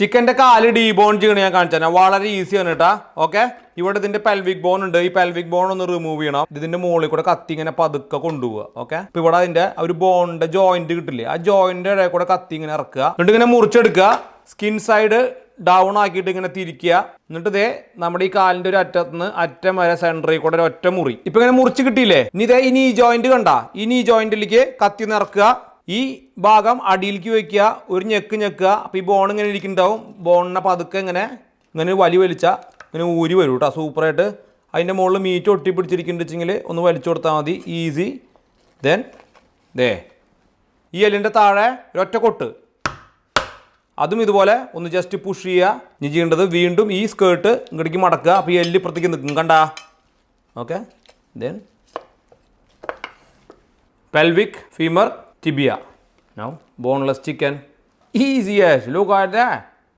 ചിക്കന്റെ കാൽ ഡീബോൺ ചെയ്യണം ഞാൻ കാണിച്ചു തരാം. വളരെ ഈസിയാണ് കേട്ടാ. ഓക്കെ ഇവിടെ ഇതിന്റെ പെൽവിക് ബോൺ ഉണ്ട്. ഈ പെൽവിക് ബോൺ ഒന്ന് റിമൂവ് ചെയ്യണം. ഇതിന്റെ മുകളിൽ കൂടെ കത്തി ഇങ്ങനെ പതുക്കെ കൊണ്ടുപോവുക. ഓക്കെ അപ്പൊ ഇവിടെ അതിന്റെ ഒരു ബോണിന്റെ ജോയിന്റ് കിട്ടില്ലേ? ആ ജോയിന്റ് ഇടയിൽ കൂടെ കത്തി ഇങ്ങനെ ഇറക്കുക. എന്നിട്ട് ഇങ്ങനെ മുറിച്ചെടുക്കുക. സ്കിൻ സൈഡ് ഡൗൺ ആക്കിയിട്ട് ഇങ്ങനെ തിരിക്കുക. എന്നിട്ട് ഇതേ നമ്മുടെ ഈ കാലിന്റെ ഒരു അറ്റത്ത് നിന്ന് അറ്റം വരെ സെന്ററിൽ കൂടെ ഒരു ഒറ്റ മുറി. ഇപ്പൊ ഇങ്ങനെ മുറിച്ച് കിട്ടിയില്ലേ? ഇനി ഇതേ ഇനി ഈ ജോയിന്റ് കണ്ട? ഇനി ഈ ജോയിന്റിലേക്ക് കത്തി നിറക്കുക ഈ ഭാഗം അടിയിലേക്ക് വയ്ക്കുക ഒരു ഞെക്ക് ഞെക്കുക. അപ്പോൾ ഈ ബോൺ ഇങ്ങനെ ഇരിക്കുന്നുണ്ടാവും. ബോണിനെ പതുക്കെ ഇങ്ങനെ ഇങ്ങനെ വലി വലിച്ച ഇങ്ങനെ ഊരി വരും കേട്ടോ സൂപ്പറായിട്ട്. അതിന്റെ മുകളിൽ മീറ്റ് ഒട്ടി പിടിച്ചിരിക്കുന്നുണ്ടെങ്കിൽ ഒന്ന് വലിച്ചു കൊടുത്താൽ മതി. ഈസി ദെൻ ദേ ഈ എല്ലിന്റെ താഴെ ഒരൊറ്റ കൊട്ട്. അതും ഇതുപോലെ ഒന്ന് ജസ്റ്റ് പുഷ് ചെയ്യുക. ഇനി ചെയ്യേണ്ടത് വീണ്ടും ഈ സ്കേർട്ട് ഇങ്ങോട്ടേക്ക് മടക്കുക. അപ്പോൾ ഈ എല്ല് ഇപ്പുറത്തേക്ക് നിൽക്കും. കണ്ട? Okay then pelvic femur tibia. Now boneless chicken. Easy as. Look at that